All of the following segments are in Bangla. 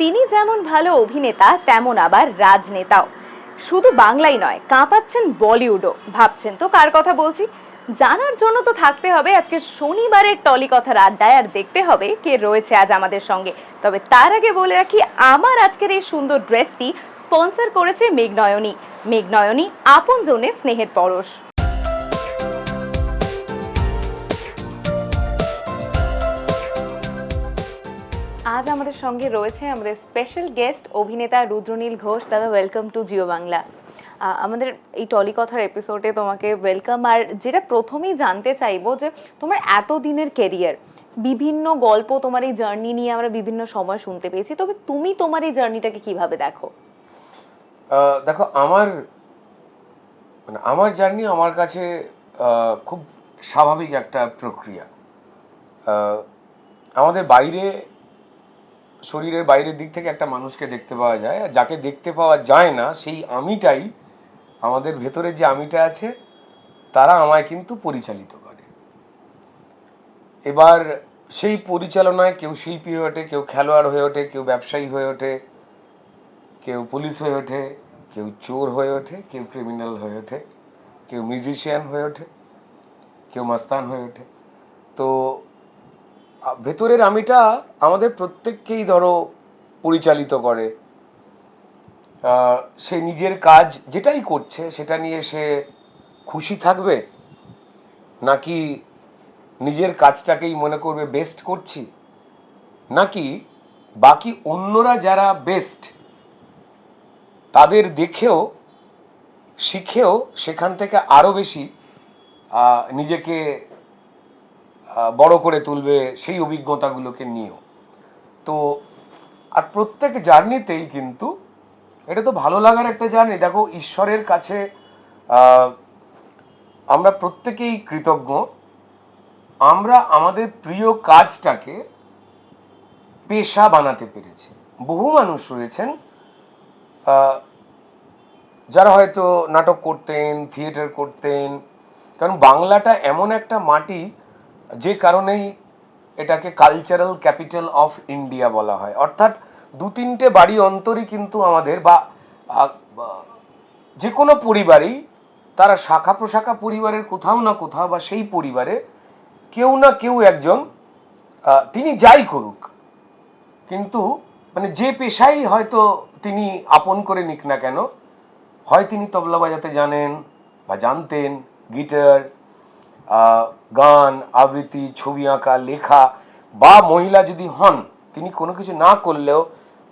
তিনি যেমন ভালো অভিনেতা, তেমন আবার রাজনেতাও। শুধু বাংলাই নয়, কাঁপাচ্ছেন বলিউডও। ভাবছেন তো কার কথা বলছি? জানার জন্য তো থাকতে হবে, আজকে শনিবারের টলি কথার আড্ডায় আর দেখতে হবে কে রয়েছে আজ আমাদের সঙ্গে। তবে তার আগে বলে রাখি, আমার আজকের এই সুন্দর ড্রেসটি স্পন্সর করেছে মেঘনয়নী। মেঘনয়নী আপন জনে স্নেহের পরশ। আজ আমাদের সঙ্গে রয়েছে আমাদের স্পেশাল গেস্ট অভিনেতা রুদ্রনীল ঘোষ। দাদা ওয়েলকাম টু জিও বাংলা আমাদের এই টলিকথার এপিসোডে তোমাকে ওয়েলকাম আর যেটা প্রথমেই জানতে চাইব যে তোমার এত দিনের কেরিয়ার বিভিন্ন গল্প তোমার এই জার্নি নিয়ে আমরা বিভিন্ন সময় শুনতে পেয়েছি। তবে তুমি তোমার এই জার্নিটাকে কীভাবে দেখো? দেখো, আমার মানে আমার জার্নি আমার কাছে খুব স্বাভাবিক একটা প্রক্রিয়া। আমাদের বাইরে শরীরের বাইরের দিক থেকে একটা মানুষকে দেখতে পাওয়া যায়, আর যাকে দেখতে পাওয়া যায় না, সেই আমিটাই আমাদের ভেতরের যে আমিটা আছে, তারা আমায় কিন্তু পরিচালিত করে। এবার সেই পরিচালনায় কেউ শিল্পী হয়ে ওঠে, কেউ খেলোয়াড় হয়ে ওঠে, কেউ ব্যবসায়ী হয়ে ওঠে, কেউ পুলিশ হয়ে ওঠে, কেউ চোর হয়ে ওঠে, কেউ ক্রিমিনাল হয়ে ওঠে, কেউ মিউজিশিয়ান হয়ে ওঠে, কেউ মাস্তান হয়ে ওঠে। তো ভেতরের আমিটা আমাদের প্রত্যেককেই ধরো পরিচালিত করে। সে নিজের কাজ যেটাই করছে, সেটা নিয়ে সে খুশি থাকবে? নাকি নিজের কাজটাকেই মনে করবে বেস্ট করছি? নাকি বাকি অন্যরা যারা বেস্ট তাদের দেখেও, শিখেও সেখান থেকে আরও বেশি নিজেকে বড় করে তুলবে সেই অভিজ্ঞতাগুলোকে নিয়েও। তো, আর প্রত্যেক জার্নিতেই কিন্তু এটা তো ভালো লাগার একটা জার্নি। দেখো, ঈশ্বরের কাছে আমরা প্রত্যেকেই কৃতজ্ঞ। আমরা আমাদের প্রিয় কাজটাকে পেশা বানাতে পেরেছি। বহু মানুষ রয়েছেন যারা হয়তো নাটক করতেন, থিয়েটার করতেন। কারণ বাংলাটা এমন একটা মাটি যে কারণেই এটাকে কালচারাল ক্যাপিটাল অফ ইন্ডিয়া বলা হয়। অর্থাৎ দু তিনটে বাড়ি অন্তরই কিন্তু আমাদের বা যে কোনো পরিবারেই তারা শাখা প্রশাখা পরিবারের কোথাও না কোথাও বা সেই পরিবারে কেউ না কেউ একজন তিনি যাই করুক, কিন্তু মানে যে পেশাই হয়তো তিনি আপন করে নিক না কেন, হয় তিনি তবলা বাজাতে জানেন বা জানতেন, গিটার গান, আবৃত্তি, ছবি আঁকা, লেখা, বা মহিলা যদি হন, তিনি কোনো কিছু না করলেও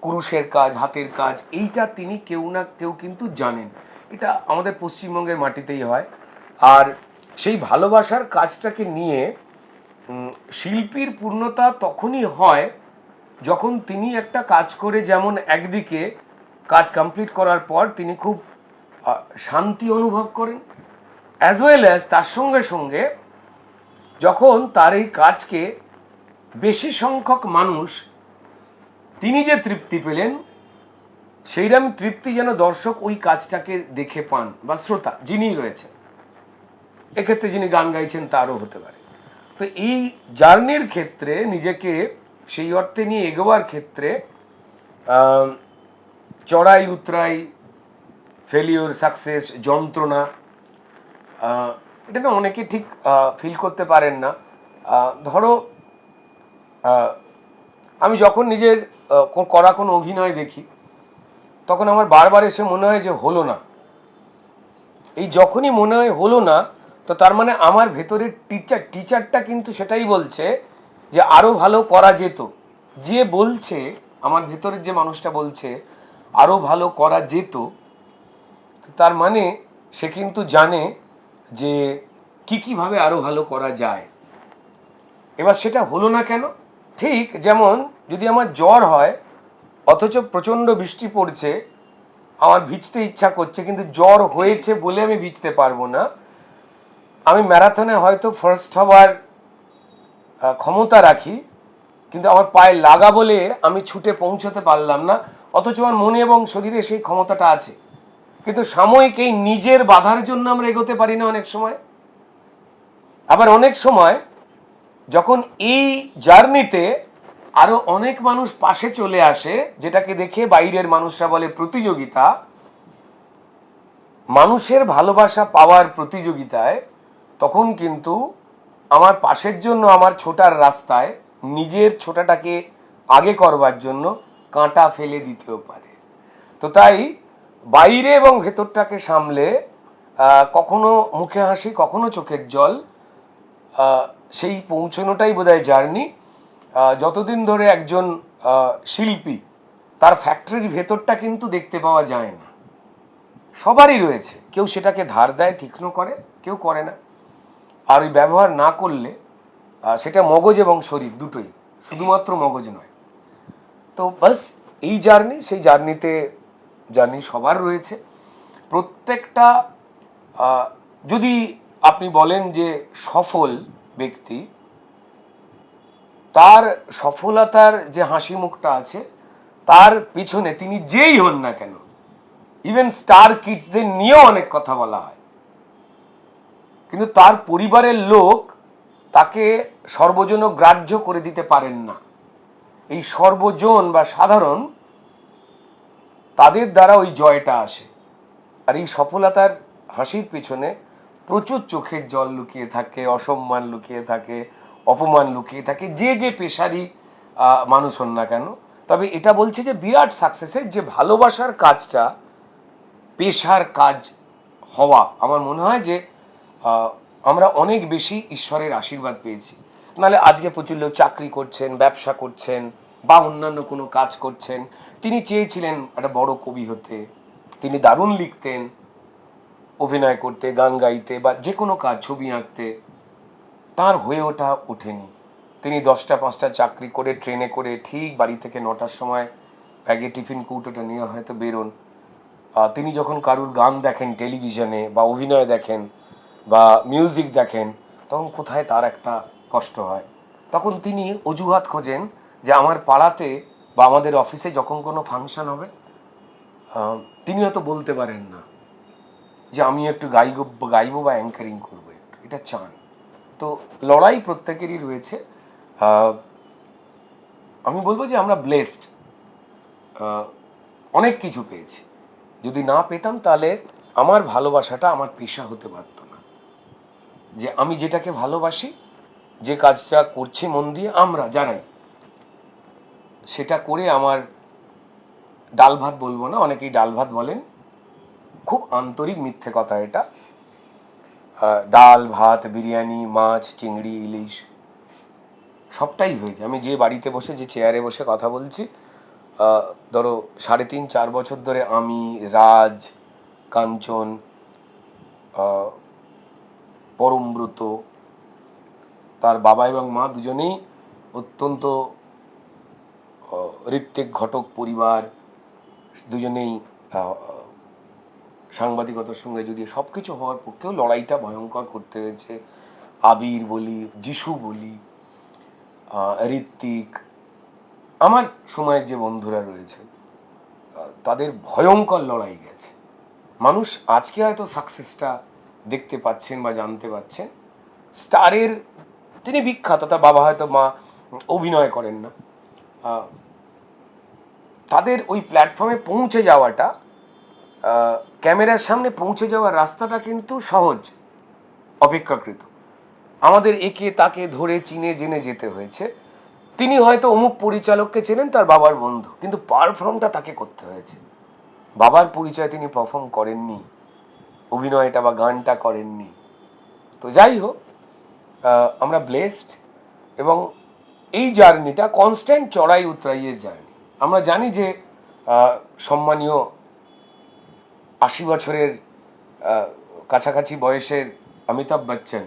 কুরুষের কাজ, হাতের কাজ, এইটা তিনি কেউ না কেউ কিন্তু জানেন। এটা আমাদের পশ্চিমবঙ্গের মাটিতেই হয়। আর সেই ভালোবাসার কাজটাকে নিয়ে শিল্পীর পূর্ণতা তখনই হয় যখন তিনি একটা কাজ করে যেমন একদিকে কাজ কমপ্লিট করার পর তিনি খুব শান্তি অনুভব করেন অ্যাজ ওয়েল অ্যাজ তার সঙ্গে সঙ্গে যখন তার এই কাজকে বেশি সংখ্যক মানুষ, তিনি যে তৃপ্তি পেলেন সেইরকম তৃপ্তি যেন দর্শক ওই কাজটাকে দেখে পান বা শ্রোতা যিনি রয়েছেন। এক্ষেত্রে যিনি গান গাইছেন, তারও হতে পারে। তো এই জার্নির ক্ষেত্রে নিজেকে সেই অর্থে নিয়ে এগোবার ক্ষেত্রে চড়াই, উতরাই ফেলিওর সাকসেস যন্ত্রণা এটা না অনেকে ঠিক ফিল করতে পারেন না। ধরো আমি যখন নিজের করা কোনো অভিনয় দেখি, তখন আমার বারবার এসে মনে হয় যে হলো না। এই যখনই মনে হয় হলো না, তো তার মানে আমার ভেতরের টিচার টিচারটা কিন্তু সেটাই বলছে যে আরও ভালো করা যেত। যে বলছে, আমার ভেতরের যে মানুষটা বলছে আরও ভালো করা যেত তার মানে সে কিন্তু জানে যে কি কীভাবে আরও ভালো করা যায়। এবার সেটা হলো না কেন? ঠিক যেমন যদি আমার জ্বর হয়, অথচ প্রচণ্ড বৃষ্টি পড়ছে, আমার ভিজতে ইচ্ছা করছে, কিন্তু জ্বর হয়েছে বলে আমি ভিজতে পারব না, আমি ম্যারাথনে হয়তো ফার্স্ট হওয়ার ক্ষমতা রাখি, কিন্তু আমার পায়ে লাগা বলে আমি ছুটে পৌঁছতে পারলাম না, অথচ আমার মনে এবং শরীরে সেই ক্ষমতাটা আছে। কিন্তু সাময়িক এই নিজের বাধার জন্য আমরা এগোতে পারি না অনেক সময়। আবার অনেক সময় যখন এই জার্নিতে আরও অনেক মানুষ পাশে চলে আসে, যেটাকে দেখে বাইরের মানুষরা বলে প্রতিযোগিতা, মানুষের ভালোবাসা পাওয়ার প্রতিযোগিতায় তখন কিন্তু আমার পাশের জন্য আমার ছোটার রাস্তায় নিজের ছোটাটাকে আগে করবার জন্য কাঁটা ফেলে দিতেও পারে। তো তাই বাইরে এবং ভেতরটাকে সামলে কখনো মুখে হাসি, কখনো চোখের জল সেই পৌঁছানোটাই বোধহয় জার্নি। যতদিন ধরে একজন শিল্পী, তার ফ্যাক্টরির ভেতরটা কিন্তু দেখতে পাওয়া যায় না। সবারই রয়েছে। কেউ সেটাকে ধার দেয়, তীক্ষ্ণ করে, কেউ করে না। আর ওই ব্যবহার না করলে সেটা মগজ এবং শরীর দুটোই। শুধুমাত্র মগজ নয়। তো বাস, এই জার্নি, সেই জার্নিতে জার্নি সবার রয়েছে। প্রত্যেকটা যদি আপনি বলেন যে সফল ব্যক্তি, তার সফলতার যে হাসি মুখটা আছে, তার পিছনে তিনি যেই হন না কেন ইভেন স্টার কিডসদের নিয়েও অনেক কথা বলা হয়। কিন্তু তার পরিবারের লোক তাকে সর্বজন গ্রাহ্য করে দিতে পারেন না। এই সর্বজন বা সাধারণ তাদের দ্বারা ওই জয়টা আসে। আর এই সফলতার হাসির পেছনে প্রচুর চোখের জল লুকিয়ে থাকে, অসম্মান লুকিয়ে থাকে, অপমান লুকিয়ে থাকে, যে যে পেশারই মানুষ হন না কেন। তবে এটা বলছে যে বিরাট সাকসেসের যে ভালোবাসার কাজটা, পেশার কাজ হওয়া, আমার মনে হয় যে আমরা অনেক বেশি ঈশ্বরের আশীর্বাদ পেয়েছি। নাহলে আজকে প্রচুর লোক চাকরি করছেন, ব্যবসা করছেন বা অন্যান্য কোনো কাজ করছেন, তিনি চেয়েছিলেন একটা বড় কবি হতে। তিনি দারুণ লিখতেন, অভিনয় করতে, গান গাইতে বা যে কোনো কাজ, ছবি আঁকতে। তার হয়ে ওঠা ওঠেনি। তিনি দশটা, পাঁচটা চাকরি করে, ট্রেনে করে ঠিক বাড়ি থেকে নটার সময় ব্যাগে টিফিন কৌটোটা নিয়ে হয়তো বেরোন। তিনি যখন কারুর গান দেখেন টেলিভিশনে বা অভিনয় দেখেন বা মিউজিক দেখেন, তখন কোথায় তার একটা কষ্ট হয়? তখন তিনি অজুহাত খোঁজেন যে আমার পাড়াতে বা আমাদের অফিসে যখন কোনো ফাংশন হবে তিনি হয়তো বলতে পারেন না যে আমি একটু গাইব, গাইবো বা অ্যাঙ্কারিং করব একটু। এটা চান। তো লড়াই প্রত্যেকেরই রয়েছে। আমি বলব যে আমরা ব্লেসড অনেক কিছু পেয়েছি। যদি না পেতাম তাহলে আমার ভালোবাসাটা আমার পেশা হতে পারতো না। যে আমি যেটাকে ভালোবাসি, যে কাজটা করছি মন দিয়ে আমরা, যারাই সেটা করে আমার ডাল ভাত বলব না, অনেকেই ডাল ভাত বলেন। খুব আন্তরিক মিথ্যে কথা এটা। ডাল, ভাত, বিরিয়ানি, মাছ, চিংড়ি, ইলিশ, সবটাই হয়েছে। আমি যে বাড়িতে বসে, যে চেয়ারে বসে কথা বলছি ধরো সাড়ে তিন, চার বছর ধরে আমি, রাজ, কাঞ্চন পরমব্রত, তার বাবা এবং মা দুজনেই অত্যন্ত ঋত্বিক, ঘটক, পরিবার, দুজনেই সাংবাদিকতার সঙ্গে জড়িয়ে সব কিছু হওয়ার পক্ষেও লড়াইটা ভয়ঙ্কর করতে হয়েছে। আবির বলি, যিশু বলি ঋত্বিক, আমার সময়ের যে বন্ধুরা রয়েছে তাদের ভয়ঙ্কর লড়াই গেছে। মানুষ আজকে হয়তো সাকসেসটা দেখতে পাচ্ছেন বা জানতে পাচ্ছেন। স্টারের তিনি বিখ্যাত, তার বাবা হয়তো মা অভিনয় করেন না। তাদের ওই প্ল্যাটফর্মে পৌঁছে যাওয়াটা ক্যামেরার সামনে পৌঁছে যাওয়ার রাস্তাটা কিন্তু সহজ, অপেক্ষাকৃত। আমাদের একে তাকে ধরে চিনে জেনে যেতে হয়েছে। তিনি হয়তো অমুক পরিচালককে চেনেন, তার বাবার বন্ধু, কিন্তু পারফর্মটা তাকে করতে হয়েছে। বাবার পরিচয় তিনি পারফর্ম করেননি, অভিনয়টা বা গানটা করেননি। তো যাই হোক আমরা ব্লেসড এবং এই জার্নিটা কনস্ট্যান্ট চড়াই উতরাইয়ের জার্নি আমরা জানি যে সম্মানীয় আশি বছরের কাছাকাছি বয়সের অমিতাভ বচ্চন,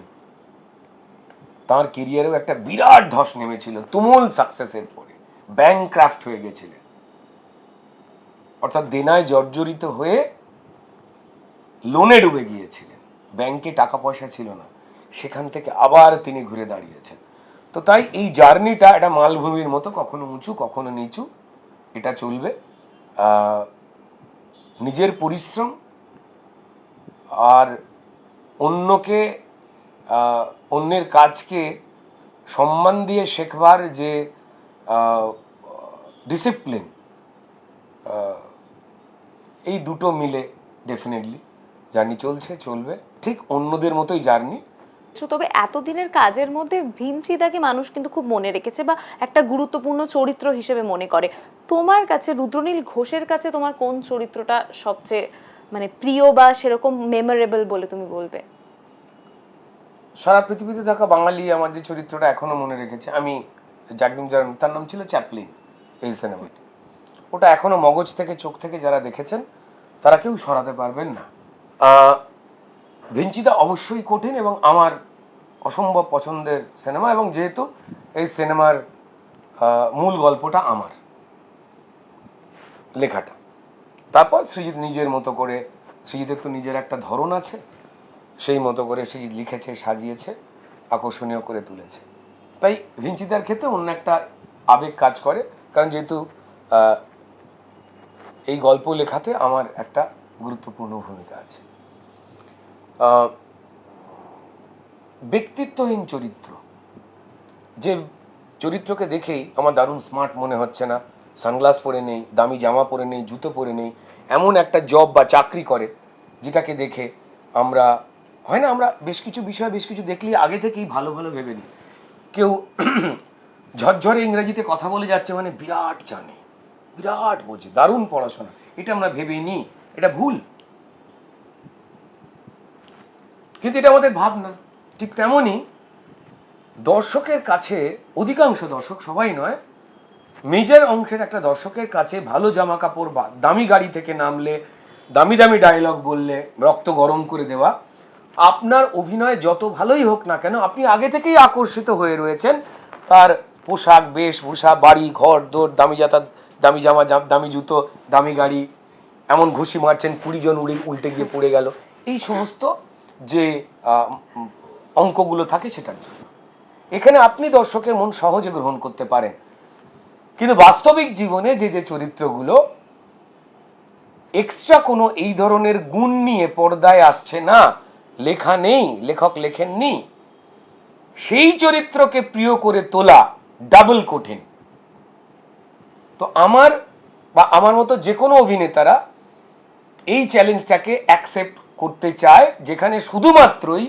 তার কেরিয়ারেও একটা বিরাট ধস নেমেছিল তুমুল সাকসেসের পরে। ব্যাংক ক্রাফট হয়ে গেছিলেন। অর্থাৎ দেনায় জর্জরিত হয়ে লোনে ডুবে গিয়েছিলেন। ব্যাংকে টাকা পয়সা ছিল না। সেখান থেকে আবার তিনি ঘুরে দাঁড়িয়েছেন। তো তাই এই জার্নিটা একটা মালভূমির মতো কখনো উঁচু, কখনো নিচু। এটা চলবে। নিজের পরিশ্রম আর অন্যকে অন্যের কাজকে সম্মান দিয়ে শেখবার যে ডিসিপ্লিন এই দুটো মিলে ডেফিনেটলি জার্নি চলছে, চলবে। ঠিক অন্যদের মতোই জার্নি তবে এতদিনের কাজের মধ্যে ভিনচিদাকে মানুষ কিন্তু খুব মনে রেখেছে বা একটা গুরুত্বপূর্ণ চরিত্র হিসেবে মনে করে। তোমার কাছে রুদ্রনীল ঘোষের কাছে তোমার কোন চরিত্রটা সবচেয়ে মানে প্রিয় বা সেরকম মেমোরেবল বলে তুমি বলবে? সারা পৃথিবীতে থাকা বাঙালি আমার যে চরিত্রটা এখনও মনে রেখেছে আমি জাগদিম জান তার নাম ছিল চ্যাপলিন এই সিনেমাটি ওটা এখনও মগজ থেকে চোখ থেকে যারা দেখেছেন তারা কেউ সরাতে পারবেন না। ভিঞ্চিদা অবশ্যই কঠিন এবং আমার অসম্ভব পছন্দের সিনেমা এবং যেহেতু এই সিনেমার মূল গল্পটা আমার লেখাটা। তারপর সৃজিৎ নিজের মতো করে, সৃজিতের তো নিজের একটা ধরন আছে, সেই মতো করে সে লিখেছে, সাজিয়েছে, আকর্ষণীয় করে তুলেছে। তাই ভিঞ্চিতার ক্ষেত্রে অন্য একটা আবেগ কাজ করে, কারণ যেহেতু এই গল্প লেখাতে আমার একটা গুরুত্বপূর্ণ ভূমিকা আছে। ব্যক্তিত্বহীন চরিত্র। যে চরিত্রকে দেখেই আমার দারুণ স্মার্ট মনে হচ্ছে না। সানগ্লাস পরে নেই, দামি জামা পরে নেই, জুতো পরে নেই, এমন একটা জব বা চাকরি করে যেটাকে দেখে আমরা, হয় না, আমরা বেশ কিছু বিষয় বেশ কিছু দেখলেই আগে থেকেই ভালো ভালো ভেবে নিই। কেউ ঝরঝরে ইংরেজিতে কথা বলে যাচ্ছে মানে বিরাট জানে, বিরাট বোঝে, দারুণ পড়াশোনা। এটা আমরা ভেবে নিই, এটা ভুল। কিন্তু এটা আমাদের ভাবনা। ঠিক তেমনই দর্শকের কাছে, অধিকাংশ দর্শক সবাই নয় মেজর অংশের একটা দর্শকের কাছে ভালো জামা কাপড় বা দামি গাড়ি থেকে নামলে, দামি দামি ডায়লগ বললে, রক্ত গরম করে দেওয়া, আপনার অভিনয় যত ভালোই হোক না কেন, আপনি আগে থেকেই আকর্ষিত হয়ে রয়েছেন। তার পোশাক বেশভূষা বাড়ি, ঘর দৌড় দামি যাতা দামি জামা, দামি জুতো, দামি গাড়ি, এমন ঘুষি মারছেন কুড়ি জন উড়ে, উল্টে গিয়ে পড়ে গেল। এই সমস্ত যে অঙ্কগুলো থাকে সেটার জন্য। এখানে আপনি দর্শকের মন সহজে গ্রহণ করতে পারেন। কিন্তু বাস্তবিক জীবনে যে যে চরিত্রগুলো এক্সট্রা কোনো এই ধরনের গুণ নিয়ে পর্দায় আসছে না, লেখা নেই, লেখক লেখেননি, সেই চরিত্রকে প্রিয় করে তোলা ডাবল কঠিন। তো আমার বা আমার মতো যে কোনো অভিনেতারা এই চ্যালেঞ্জটাকে অ্যাকসেপ্ট করতে চায়, যেখানে শুধুমাত্রই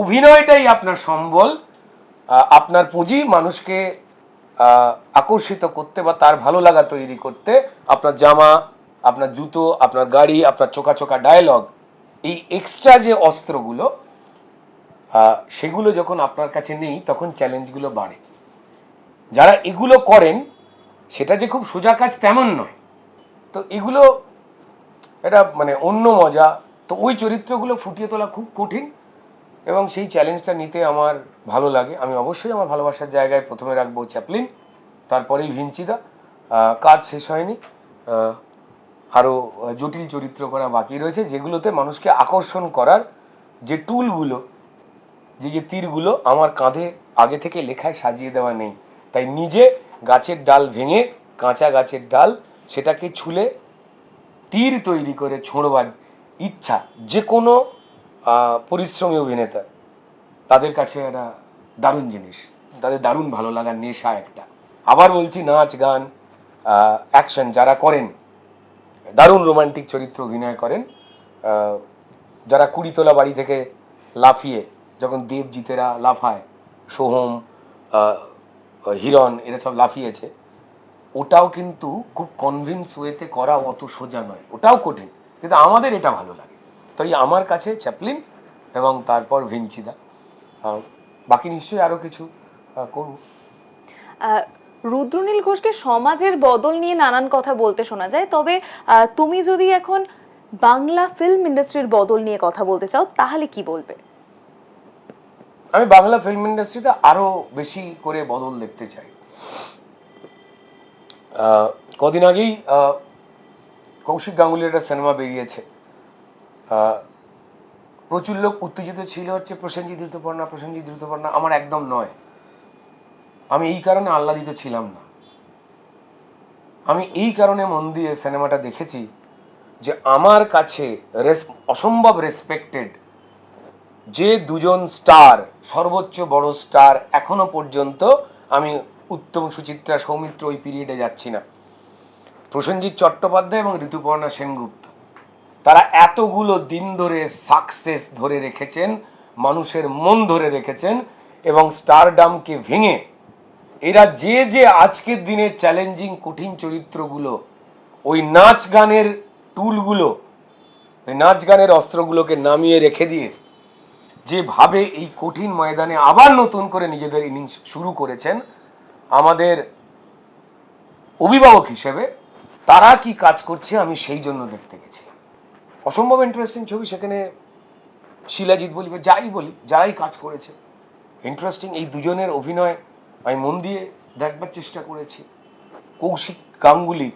অভিনয়টাই আপনার সম্বল আপনার পুঁজি মানুষকে আকর্ষিত করতে বা তার ভালো লাগা তৈরি করতে আপনার জামা, আপনার জুতো, আপনার গাড়ি, আপনার চোকা চোকা ডায়লগ এই এক্সট্রা যে অস্ত্রগুলো সেগুলো যখন আপনার কাছে নেই, তখন চ্যালেঞ্জগুলো বাড়ে। যারা এগুলো করেন, সেটা যে খুব সোজা কাজ তেমন নয়। তো এগুলো এটা মানে অন্য মজা তো ওই চরিত্রগুলো ফুটিয়ে তোলা খুব কঠিন এবং সেই চ্যালেঞ্জটা নিতে আমার ভালো লাগে। আমি অবশ্যই আমার ভালোবাসার জায়গায় প্রথমে রাখব চ্যাপলিন তারপরেই ভিঞ্চিদা। কাজ শেষ হয়নি। আরও জটিল চরিত্র করা বাকি রয়েছে, যেগুলোতে মানুষকে আকর্ষণ করার যে টুলগুলো যে যে তীরগুলো আমার কাঁধে আগে থেকে লেখায় সাজিয়ে দেওয়া নেই। তাই নিজে গাছের ডাল ভেঙে কাঁচা গাছের ডাল সেটাকে ছুলে তীর তৈরি করে ছোঁড়বার ইচ্ছা যে কোনো পরিশ্রমী অভিনেতা, তাদের কাছে একটা দারুণ জিনিস। তাদের দারুণ ভালো লাগার নেশা একটা। আবার বলছি নাচ, গান অ্যাকশন যারা করেন, দারুণ রোমান্টিক চরিত্র অভিনয় করেন যারা কুড়িতলা বাড়ি থেকে লাফিয়ে, যখন দেবজিতেরা লাফায়, সোহম হিরণ, এরা সব লাফিয়েছে, ওটাও কিন্তু খুব কনভিন্স ওয়েতে করা অত সোজা নয়। ওটাও কঠিন। কিন্তু আমাদের এটা ভালো লাগে। তাই আমার কাছে চ্যাপলিন এবং তারপর ভিঞ্চিদা বাকি নিশ্চয়ই আরও কিছু করব রুদ্রনীল ঘোষকে সমাজের বদল নিয়ে নানান কথা বলতে শোনা যায় তবে তুমি যদি এখন বাংলা ফিল্ম ইন্ডাস্ট্রির বদল নিয়ে কথা বলতে চাও তাহলে কি বলবে? আমি বাংলা ফিল্ম ইন্ডাস্ট্রিতে আরও বেশি করে বদল দেখতে চাই। আহ, কদিন আগেই কৌশিক গাঙ্গুলির একটা সিনেমা বেরিয়েছে। প্রচুর লোক উত্তেজিত ছিল হচ্ছে প্রসেনজিৎ দ্রুতপর্ণা প্রসেনজিৎ দ্রুতপর্ণা আমার একদম নয়। আমি এই কারণে আহ্লাদিত ছিলাম না। আমি এই কারণে মন দিয়ে সিনেমাটা দেখেছি যে আমার কাছে রেস অসম্ভব রেসপেক্টেড যে দুজন স্টার সর্বোচ্চ বড় স্টার এখনও পর্যন্ত আমি উত্তম সুচিত্রা, সৌমিত্র ওই পিরিয়ডে যাচ্ছি না। প্রসেনজিৎ চট্টোপাধ্যায় এবং ঋতুপর্ণা সেনগুপ্ত। তারা এতগুলো দিন ধরে সাকসেস ধরে রেখেছেন, মানুষের মন ধরে রেখেছেন এবং স্টারডামকে ভেঙে এরা যে যে আজকের দিনের চ্যালেঞ্জিং কঠিন চরিত্রগুলো, ওই নাচ গানের টুলগুলো ওই নাচ গানের অস্ত্রগুলোকে নামিয়ে রেখে দিয়ে যেভাবে এই কঠিন ময়দানে আবার নতুন করে নিজেদের ইনিংস শুরু করেছেন, আমাদের অভিভাবক হিসেবে তারা কি কাজ করছে আমি সেই জন্য দেখতে গেছি। অসম্ভব ইন্টারেস্টিং ছবি, সেখানে শিলাজিৎ বলি বা যাই বলি, যারাই কাজ করেছে। ইন্টারেস্টিং এই দুজনের অভিনয়, আমি মন দিয়ে দেখবার চেষ্টা করেছি। কৌশিক গাঙ্গুলি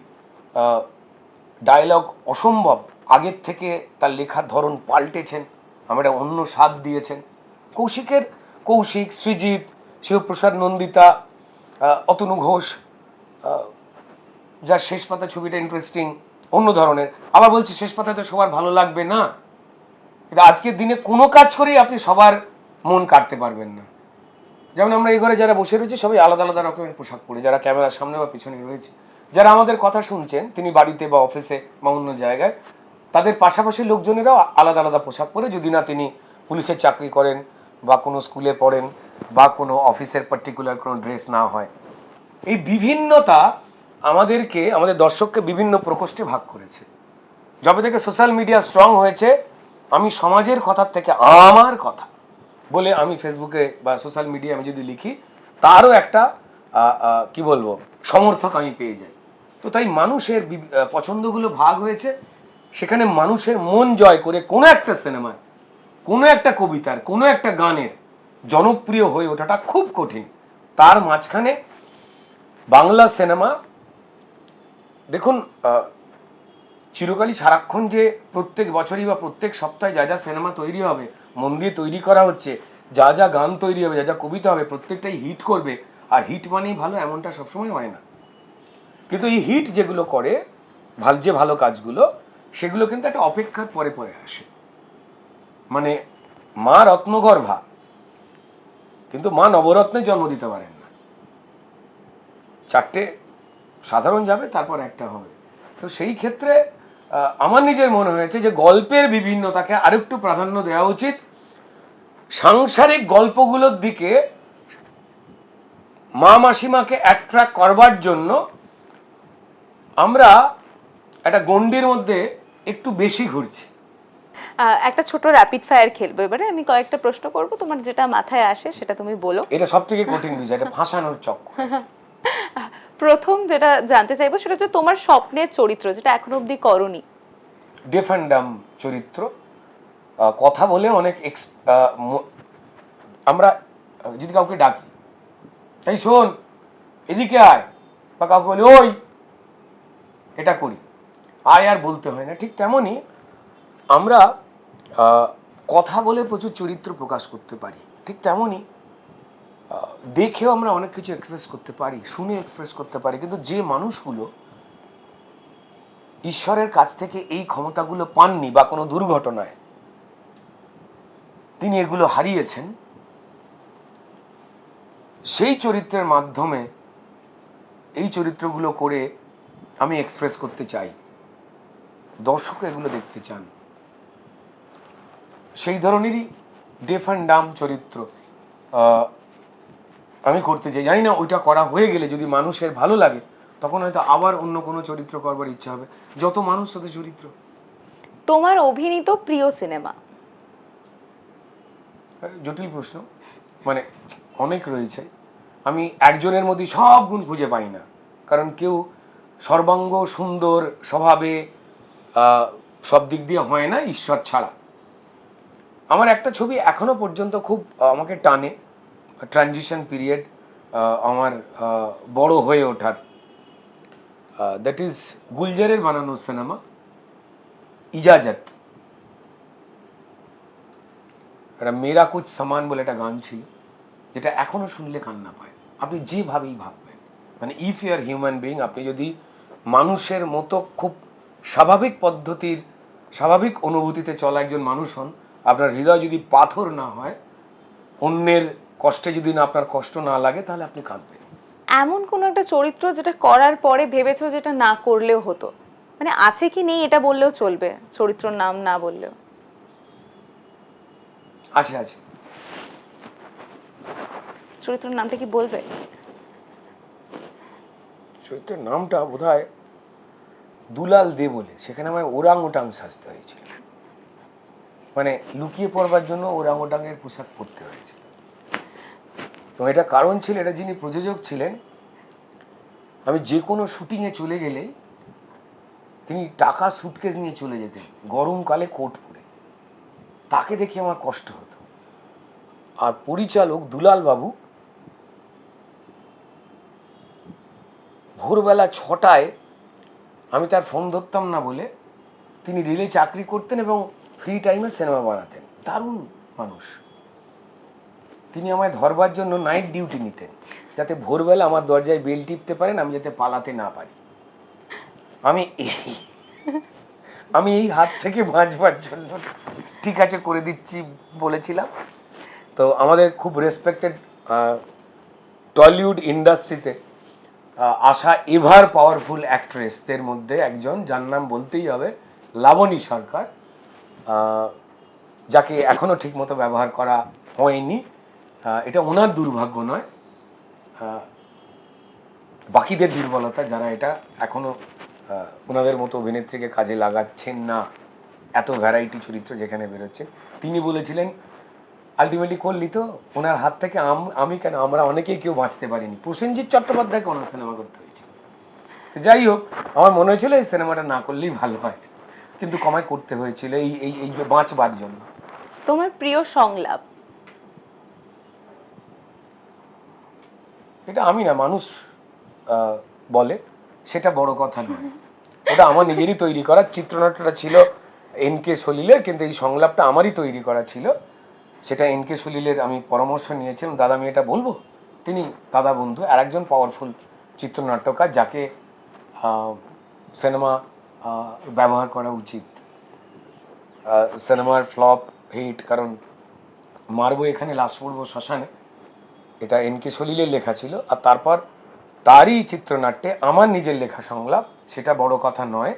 ডায়লগ অসম্ভব। আগের থেকে তার লেখার ধরন পাল্টেছেন, আমরা অন্য স্বাদ দিয়েছেন। কৌশিকের কৌশিক, সৃজিৎ, শিবপ্রসাদ নন্দিতা অতনু ঘোষ যার শেষ পাতা ছবিটা ইন্টারেস্টিং অন্য ধরনের। আবার বলছি, শেষ পাতা তো সবার ভালো লাগবে না। কিন্তু আজকের দিনে কোনো কাজ করেই আপনি সবার মন কাটতে পারবেন না। যেমন আমরা এই ঘরে যারা বসে রয়েছি, সবাই আলাদা আলাদা রকমের পোশাক পরে, যারা ক্যামেরার সামনে বা পিছনে রয়েছে। যারা আমাদের কথা শুনছেন, তিনি বাড়িতে বা অফিসে বা অন্য জায়গায়, তাদের পাশাপাশি লোকজনেরাও আলাদা আলাদা পোশাক পরে। যদি না তিনি পুলিশের চাকরি করেন, বা কোনো স্কুলে পড়েন, বা কোনো অফিসের পার্টিকুলার কোনো ড্রেস না হয়। এই বিভিন্নতা আমাদেরকে, আমাদের দর্শককে বিভিন্ন প্রকোষ্ঠে ভাগ করেছে। যবে থেকে সোশ্যাল মিডিয়া স্ট্রং হয়েছে, আমি সমাজের কথার থেকে আমার কথা বলে আমি ফেসবুকে বা সোশ্যাল মিডিয়া আমি যদি লিখি, তারও একটা কি বলব, সমর্থক আমি পেয়ে যাই। তো তাই মানুষের পছন্দগুলো ভাগ হয়েছে। সেখানে মানুষের মন জয় করে কোনো একটা সিনেমার কোনো একটা কবিতার, কোনো একটা গানের জনপ্রিয় হয়ে ওঠাটা খুব কঠিন। তার মাঝখানে বাংলা সিনেমা দেখুন চিরকালই সারাক্ষণ যে প্রত্যেক বছরই বা প্রত্যেক সপ্তাহে যা যা সিনেমা তৈরি হবে মন দিয়ে তৈরি করা হচ্ছে, যা যা গান তৈরি হবে, যা যা কবিতা হবে, প্রত্যেকটাই হিট করবে। আর হিট মানেই ভালো এমনটা সবসময় হয় না। কিন্তু এই হিট যেগুলো করে, ভালো, যে ভালো কাজগুলো, সেগুলো কিন্তু একটা অপেক্ষার পরে পরে আসে। মানে মা রত্নগর্ভা, কিন্তু মা নবরত্নে জন্ম দিতে পারেন না। চারটে সাধারণ যাবে তারপর একটা হবে। তো সেই ক্ষেত্রে আমার নিজের মনে হয়েছে যে গল্পের বিভিন্নতাকে আরেকটু প্রাধান্য দেওয়া উচিত। সাংসারিক গল্পগুলোর দিকে মা মাসিমাকে অ্যাট্রাক্ট করবার জন্য আমরা একটা গণ্ডির মধ্যে একটু বেশি ঘুরছি। একটা ছোট র্যাপিড ফায়ার খেলব। এবারে আমি কয়েকটা প্রশ্ন করব। তোমার যেটা মাথায় আসে সেটা তুমি বলো। এটা সব থেকে কঠিন বিষয় এটা ফাঁসানোর চক্র প্রথম যেটা জানতে চাইব সেটা হচ্ছে তোমার স্বপ্নের চরিত্র, যেটা এখনও অবধি করনি। ডেফেন্ডাম চরিত্র। কথা বলে অনেক এক্স আমরা যদি কাউকে ডাকি, এই শোন, এদিকে আয়। বা কাউকে বলি, ওই, এটা করি। আয় আর বলতে হয় না। ঠিক তেমনই আমরা কথা বলে প্রচুর চরিত্র প্রকাশ করতে পারি। ঠিক তেমনই দেখেও আমরা অনেক কিছু এক্সপ্রেস করতে পারি, শুনে এক্সপ্রেস করতে পারি, কিন্তু যে মানুষগুলো ঈশ্বরের কাছ থেকে এই ক্ষমতাগুলো পাননি বা কোনো দুর্ঘটনায়, তিনি এগুলো হারিয়েছেন, সেই চরিত্রের মাধ্যমে এই চরিত্রগুলো করে আমি এক্সপ্রেস করতে চাই। দর্শক এগুলো দেখতে চান। সেই ধরনেরই ডেফ অ্যান্ড ডাম চরিত্র আমি করতে চাই। জানি না ওইটা করা হয়ে গেলে যদি মানুষের ভালো লাগে তখন হয়তো আবার অন্য কোনো চরিত্র করবার ইচ্ছা হবে। যত মানুষ তত চরিত্র। তোমার অভিনীত প্রিয় সিনেমা? জটিল প্রশ্ন। মানে অনেক রয়েছে। আমি একজনের মধ্যে সব গুণ খুঁজে পাই না। কারণ কেউ সর্বাঙ্গ সুন্দর স্বভাবে আহ, সব দিক দিয়ে হয় না ঈশ্বর ছাড়া। আমার একটা ছবি এখনও পর্যন্ত খুব আমাকে টানে। ট্রানজিশন পিরিয়ড আমার আহ, বড় হয়ে ওঠার। দ্যাট ইজ গুলজারের বানানো সিনেমা ইজাজত। একটা মেরা কুচ সমান বলে একটা গান ছিল যেটা এখনও শুনলে কান্না পায়। আপনি যেভাবেই ভাববেন মানে if you are human being আপনি যদি মানুষের মতো খুব স্বাভাবিক পদ্ধতির স্বাভাবিক অনুভূতিতে চলা একজন মানুষ হন আপনার হৃদয় যদি পাথর না হয় অন্যের কষ্টে যদি না আপনার কষ্ট না লাগে তাহলে আপনি কাঁদবেন। এমন কোনো একটা চরিত্র যেটা করার পরে ভেবেছো যেটা না করলেও হতো? মানে আছে কি নেই এটা বললেও চলবে চরিত্রর নাম না বললেও? আছে আছে। চরিত্রের নামটা কি বলবে? চরিত্রের নামটা বোধ হয় দুলাল দে বলে সেখানে আমায় ওরাং ওটাং সাজতে হয়েছিল। মানে লুকিয়ে পড়বার জন্য ওরাং ওটাংয়ের পোশাক পরতে হয়েছিল। এবং এটা কারণ ছিল, এটা যিনি প্রযোজক ছিলেন, আমি যে কোনো শুটিংয়ে চলে গেলেই তিনি টাকা সুটকেস নিয়ে চলে যেতেন, গরমকালে কোট পরে। তাকে দেখে আমার কষ্ট হতো। আর পরিচালক দুলাল বাবু ভোরবেলা ছটায় আমি তার ফোন ধরতাম না বলে তিনি রেলে চাকরি করতেন এবং ফ্রি টাইমে সিনেমা বানাতেন। দারুণ মানুষ। তিনি আমায় ধরবার জন্য নাইট ডিউটি নিতেন, যাতে ভোরবেলা আমার দরজায় বেল টিপতে পারেন, আমি যাতে পালাতে না পারি। আমি আমি এই হাত থেকে বাঁচবার জন্য ঠিক আছে করে দিচ্ছি বলেছিলাম। তো আমাদের খুব রেসপেক্টেড টলিউড ইন্ডাস্ট্রিতে আসা এভার পাওয়ারফুল অ্যাক্ট্রেসদের মধ্যে একজন, যার নাম বলতেই হবে লাবণী সরকার যাকে এখনও ঠিকমতো ব্যবহার করা হয়নি। এটা ওনার দুর্ভাগ্য নয়। বাকিদের দুর্বলতা যারা এটা এখনও ওনাদের মতো অভিনেত্রীকে কাজে লাগাচ্ছেন না, এত ভ্যারাইটি চরিত্র যেখানে বেরোচ্ছে। তিনি বলেছিলেন আলটিমেটলি করলি তো, ওনার হাত থেকে আম- কেন, আমরা অনেকেই কেউ বাঁচতে পারিনি। প্রসেনজিৎ চট্টোপাধ্যায়কে ওনার সিনেমা করতে হয়েছিল। তো যাই হোক, আমার মনে হয়েছিল এই সিনেমাটা না করলেই ভালো হয়। কিন্তু কমায় করতে হয়েছিল এই এই বাঁচবার জন্য। তোমার প্রিয় সংলাপ? এটা আমি না, মানুষ বলে। সেটা বড় কথা নয়। ওটা আমার নিজেরই তৈরি করা। চিত্রনাট্যটা ছিল এন কে সলিলের, কিন্তু এই সংলাপটা আমারই তৈরি করা ছিল। সেটা এন কে সলিলের আমি পরামর্শ নিয়েছিলাম। দাদা, আমি এটা বলব? তিনি দাদা বন্ধু আর একজন পাওয়ারফুল চিত্রনাট্যকার যাকে সিনেমা ব্যবহার করা উচিত। সিনেমার ফ্লপ হিট কারণ মারবো এখানে লাশ পড়ব শ্মশানে। এটা এন কে সলিলের লেখা ছিল। আর তারপর তারই চিত্রনাট্যে আমার নিজের লেখা সংলাপ, সেটা বড় কথা নয়।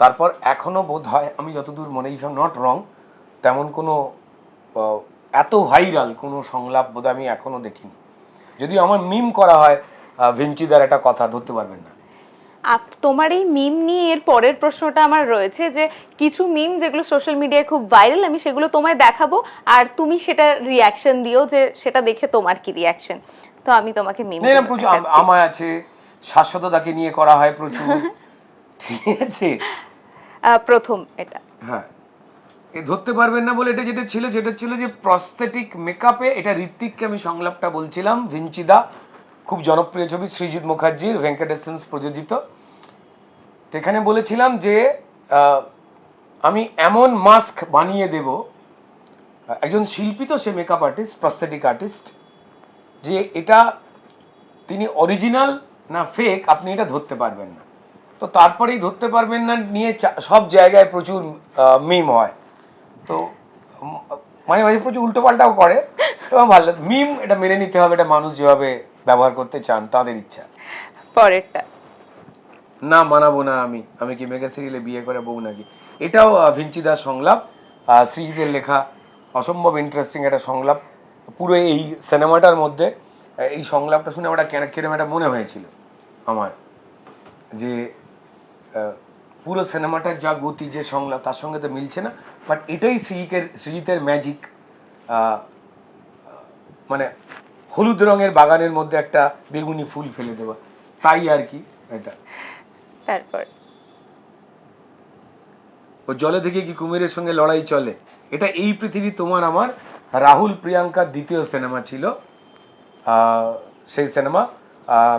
তারপর এখনও বোধ হয় আমি যতদূর মনে ইফ নট রং তেমন কোনো এত ভাইরাল কোনো সংলাপ বোধ আমি এখনও দেখিনি। যদি আমার মিম করা হয় ভিঞ্চিদার একটা কথা, ধরতে পারবেন না। তোমার এই মিম নিয়ে এর পরের প্রশ্নটা আমার রয়েছে যে কিছু মিম যেগুলো সোশ্যাল মিডিয়ায় খুব ভাইরাল আমি সেগুলো তোমায় দেখাবো আর তুমি সেটা রিয়াকশন দিও যে সেটা দেখে তোমার কি রিয়াকশন তো আমি তোমাকে মিম আমায় আছে শাশ্বততাকে নিয়ে করা হয় প্রচুর। ঠিক আছে? প্রথম এটা। হ্যাঁ। এ ধরতে পারবেন না বলে এটা যেটা ছিল যেটা ছিল যে প্রস্থেটিক মেকআপে এটা ঋত্বিককে আমি সংলাপটা বলছিলাম ভিঞ্চিদা। খুব জনপ্রিয় ছবি শ্রীজিৎ মুখার্জির, ভেঙ্কটেশ ফিল্মস প্রযোজিত। এখানে বলেছিলাম যে আমি এমন মাস্ক বানিয়ে দেব একজন শিল্পী তো সে মেকআপ আর্টিস্ট প্রস্থেটিক আর্টিস্ট যে এটা তিনি অরিজিনাল না ফেক আপনি এটা ধরতে পারবেন না। তো তারপরেই ধরতে পারবেন না, নিয়ে সব জায়গায় প্রচুর মিম হয়। তো মাঝে মাঝে প্রচুর উল্টোপাল্টাও করে, তো ভালো মিম এটা মেনে নিতে হবে, এটা মানুষ যেভাবে ব্যবহার করতে চান তাদের ইচ্ছা। পরেরটা। না মানাবো না আমি। আমি কি মেগা সিরিয়ালে বিয়ে করে বউ নাকি? এটাও ভিঞ্চিদার সংলাপ সৃজিতের লেখা। অসম্ভব ইন্টারেস্টিং একটা সংলাপ। পুরো এই সিনেমাটার মধ্যে এই সংলাপটা শুনে আমার কেন কিরম একটা মনে হয়েছিল আমার। যে পুরো সিনেমাটার যা গতি যে সংলাপ তার সঙ্গে তো মিলছে না। বাট এটাই সৃজিকের সৃজিতের ম্যাজিক মানে হলুদ রঙের বাগানের মধ্যে একটা বেগুনি ফুল ফেলে দেওয়া তাই আর কি এটা। তারপর? ও জলে থেকে কি কুমিরের সঙ্গে লড়াই চলে। এটা এই পৃথিবী তোমার আমার রাহুল প্রিয়াঙ্কার দ্বিতীয় সিনেমা ছিল। সেই সিনেমা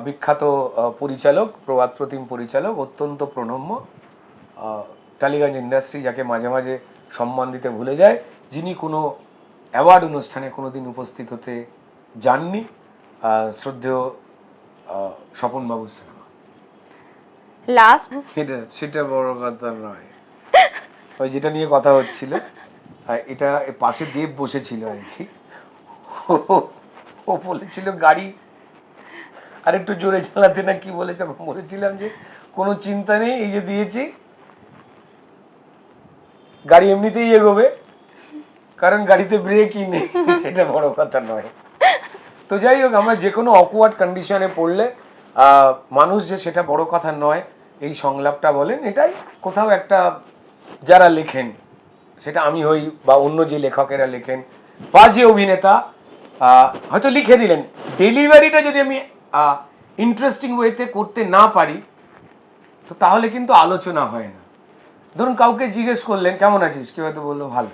বিখ্যাত পরিচালক প্রবাদ প্রতিম পরিচালক অত্যন্ত প্রণম্য। টালিগঞ্জ ইন্ডাস্ট্রি যাকে মাঝে মাঝে সম্মান দিতে ভুলে যায়। যিনি কোনো অ্যাওয়ার্ড অনুষ্ঠানে কোনোদিন উপস্থিত হতে যাননি শ্রদ্ধেয় আহ, স্বপনবাবুর সিনেমা। লাস্ট সেটা সেটা বড় কথা নয়। ওই যেটা নিয়ে কথা হচ্ছিল এটা পাশে দেব বসেছিল আর কি। ও- বলেছিল গাড়ি আর একটু জোরে চালাতে না কি বলে তখন বলেছিলাম যে কোনো চিন্তা নেই এই যে দিয়েছি গাড়ি এমনিতেই এগোবে কারণ গাড়িতে ব্রেকই নেই। সেটা বড় কথা নয়। তো যাই হোক, আমরা যে কোনো অকওয়ার্ড কন্ডিশনে পড়লে মানুষ যে সেটা বড় কথা নয়, এই সংলাপটা বলেন, এটাই কোথাও একটা যারা লেখেন, সেটা আমি হই বা অন্য যে লেখকেরা লেখেন, বা যে অভিনেতা হয়তো লিখে দিলেন। ডেলিভারিটা যদি আমি ইন্টারেস্টিং ওয়েতে করতে না পারি, তো তাহলে কিন্তু আলোচনা হয় না। ধরুন কাউকে জিজ্ঞেস করলেন, কেমন আছিস? কেউ হয়তো বলল, ভালো।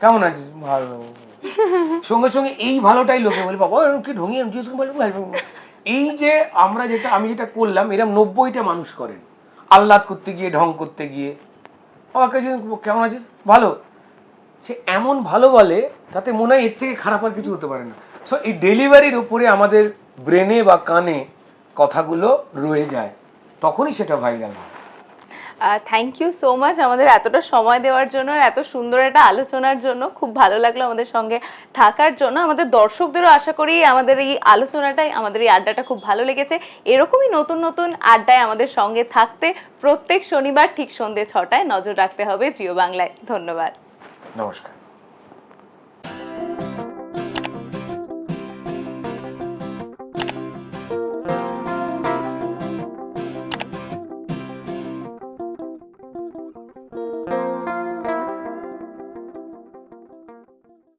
কেমন আছিস? ভালো। সঙ্গে সঙ্গে এই ভালোটাই লোকে বলে, বাবা এরকম কি জিজ্ঞেস করে এই যে আমরা যেটা, আমি যেটা করলাম এরকম নব্বইটা মানুষ করেন। আহ্লাদ করতে গিয়ে, ঢং করতে গিয়ে। আমাকে কেমন আছিস? ভালো। সে এমন ভালো বলে, তাতে মনে হয় এর থেকে খারাপ আর কিছু হতে পারে না। সো এই ডেলিভারির উপরে আমাদের ব্রেনে বা কানে কথাগুলো রয়ে যায়। তখনই সেটা ভাইরাল হয়। থ্যাংক ইউ সো মাচ আমাদের এতটা সময় দেওয়ার জন্য এত সুন্দর একটা আলোচনার জন্য, খুব ভালো লাগল আমাদের সঙ্গে থাকার জন্য। আমাদের দর্শকদেরও আশা করি আমাদের এই আলোচনাটাই, আমাদের এই আড্ডাটা খুব ভালো লেগেছে। এরকমই নতুন নতুন আড্ডায় আমাদের সঙ্গে থাকতে প্রত্যেক শনিবার ঠিক সন্ধ্যে ছটায় নজর রাখতে হবে জিও বাংলায়। ধন্যবাদ। নমস্কার।